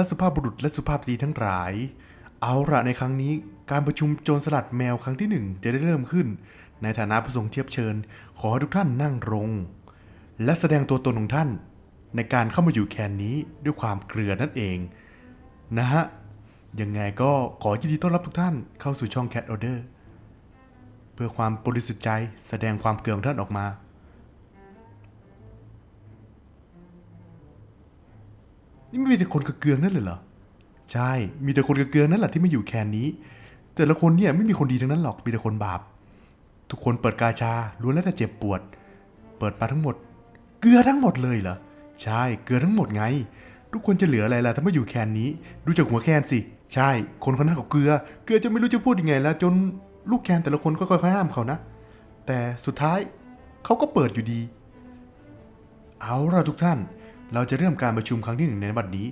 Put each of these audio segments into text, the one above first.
ท่านสุภาพบุรุษและสุภาพสตรีทั้งหลาย เอาละในครั้งนี้การประชุมโจรสลัดแมวครั้งที่หนึ่งจะได้เริ่มขึ้น ในฐานะผู้ทรงเทียบเชิญ ขอให้ทุกท่านนั่งลงและแสดงตัวตนของท่าน ในการเข้ามาอยู่แคนนี้ด้วยความเกลือนั่นเอง นะฮะ ยังไงก็ขอยินดีต้อนรับทุกท่านเข้าสู่ช่อง Cat Order เพื่อความบริสุทธิ์ใจแสดงความเกลือของท่านออกมา นี่ไม่มีแต่คนกระเกืองนั่นเลยเหรอ ใช่ มีแต่คนกระเกืองนั่นแหละที่มาอยู่แคนนี้ แต่ละคนเนี่ยไม่มีคนดีทั้งนั้นหรอก มีแต่คนบาป ทุกคนเปิดกาชา ล้วนแล้วแต่เจ็บปวด เปิดมาทั้งหมด เกลือทั้งหมดเลยเหรอ ใช่ เกลือทั้งหมดไง ทุกคนจะเหลืออะไรล่ะถ้ามาอยู่แคนนี้ ดูจากหัวแคนสิ ใช่ คนคนนั้นเขาเกลือ เกลือจะไม่รู้จะพูดยังไงแล้วจนลูกแคนแต่ละคนก็ค่อยๆห้ามเขานะ แต่สุดท้ายเขาก็เปิดอยู่ดี เอาล่ะทุกท่าน เราจะเริ่มการประชุมครั้งที่หนึ่งในบัดนี้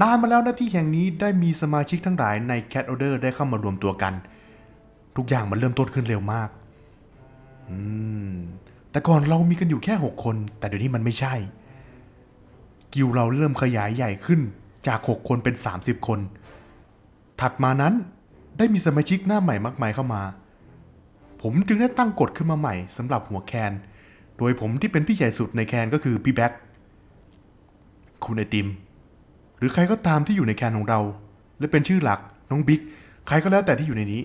นานมาแล้วนะที่แห่งนี้ได้มีสมาชิกทั้งหลายใน Cat Order ได้เข้ามารวมตัวกัน ทุกอย่างมันเริ่มต้นขึ้นเร็วมาก อืม แต่ก่อนเรามีกันอยู่แค่ 6 คน แต่เดี๋ยวนี้มันไม่ใช่ กิลด์เราเริ่มขยายใหญ่ขึ้นจาก 6 คนเป็น 30 คน ถัดมานั้นได้มีสมาชิกหน้าใหม่มากมายเข้ามา ผมจึงได้ตั้งกฎขึ้นมาใหม่สำหรับหัวแคน โดยผมที่เป็นพี่ใหญ่สุดในแคนก็คือพี่แบ็ค คุณไอติม หรือใครก็ตามที่อยู่ในแคนของเรา และเป็นชื่อหลักน้องบิ๊กใครก็แล้วแต่ที่อยู่ในนี้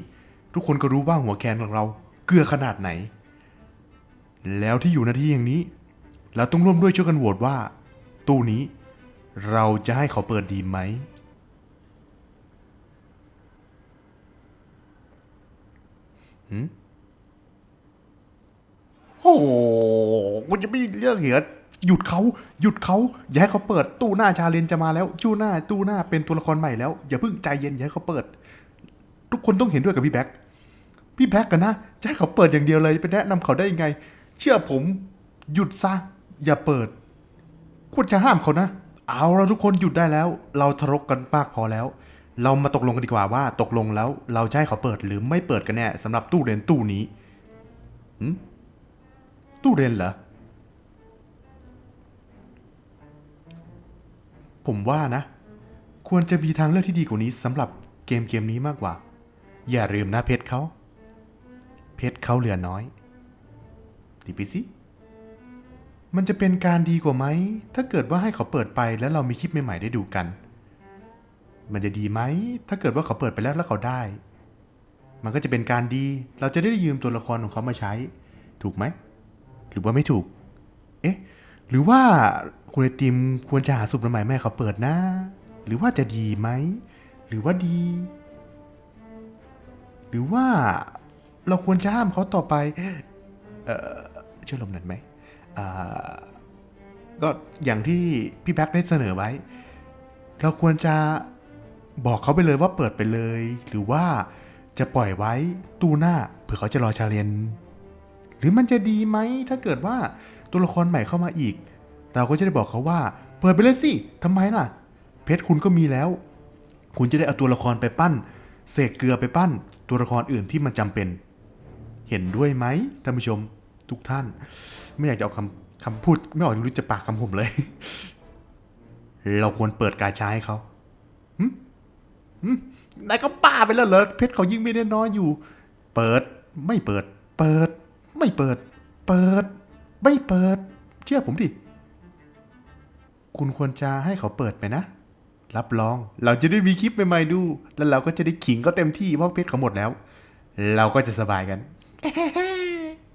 ทุกคนก็รู้ว่าหัวแคนของเราเกลือขนาดไหน แล้วที่อยู่หน้าที่อย่างนี้เราต้องร่วมด้วยช่วยกันโหวตว่า ตู้นี้ เราจะให้เขาเปิดดีไหมหืมโอ้โหมันจะไม่เรื่องเหรอ หยุดเขาหยุดเขาอย่าให้เขาเปิดตู้หน้าชาเลนจะมาแล้วจู้หน้าตู้หน้าเป็นตัวละครใหม่แล้ว อย่าเพิ่งใจเย็นอย่าให้เขาเปิด ทุกคนต้องเห็นด้วยกับพี่แบ็คพี่แบ็กกันนะจะให้เขาเปิดอย่างเดียวเลยไปแนะนำเขาได้ยังไง เชื่อผมหยุดซะอย่าเปิด ควรจะห้ามเขานะ เอาเราทุกคนหยุดได้แล้ว เราทะเลาะกันมากพอแล้ว เรามาตกลงกันดีกว่าว่า ตกลงแล้ว เราจะให้เขาเปิดหรือไม่เปิดกันแน่สำหรับตู้เรนตู้นี้ตู้เรนเหรอ ผมว่านะ ควรจะมีทางเลือกที่ดีกว่านี้สำหรับเกมเกมนี้มากกว่า อย่าลืมนะเพชรเขา เพชรเขาเหลือน้อยดีไปสิมันจะเป็นการดีกว่าไหม ถ้าเกิดว่าให้เขาเปิดไปแล้วเรามีคลิปใหม่ๆได้ดูกัน มันจะดีไหม ถ้าเกิดว่าเขาเปิดไปแล้วแล้วเขาได้ มันก็จะเป็นการดี เราจะได้ยืมตัวละครของเขามาใช้ ถูกไหม หรือว่าไม่ถูก เอ๊ะ หรือว่าคุณไอติมควรจะหาสูตรใหม่แม่เขาเปิดนะ หรือว่าจะดีไหม หรือว่าดี หรือว่าเราควรจะห้ามเขาต่อไป เออช่วยลมหน่อยไหมอ่าก็อย่างที่พี่แบ็คได้เสนอไว้ เราควรจะบอกเขาไปเลยว่าเปิดไปเลย หรือว่าจะปล่อยไว้ตู้หน้าเผื่อเขาจะรอชาเลนหรือมันจะดีไหมถ้าเกิดว่า ตัวละครใหม่เข้ามาอีก เราก็จะได้บอกเขาว่า เปิดไปเลยสิทำไมล่ะ เพชรคุณก็มีแล้ว คุณจะได้เอาตัวละครไปปั้นเสกเกลือไปปั้น ตัวละครอื่นที่มันจำเป็น เห็นด้วยไหมท่านผู้ชมทุกท่าน ไม่อยากจะเอาคำคำพูด ไม่ออกรู้จะปากคำผมเลย เราควรเปิดกาชาให้เขาหึหึนายก็ป้าไปแล้วเหรอเพชรเขายิ่งไม่ได้น้อยอยู่ เปิดไม่เปิด เปิด ไม่เปิด เปิด ไม่เปิด เชื่อผมดิ คุณควรจะให้เขาเปิดไปนะ รับรอง เราจะได้มีคลิปใหม่ๆดู แล้วเราก็จะได้ขิงก็เต็มที่เพราะเพชรเขาหมดแล้ว เราก็จะสบายกัน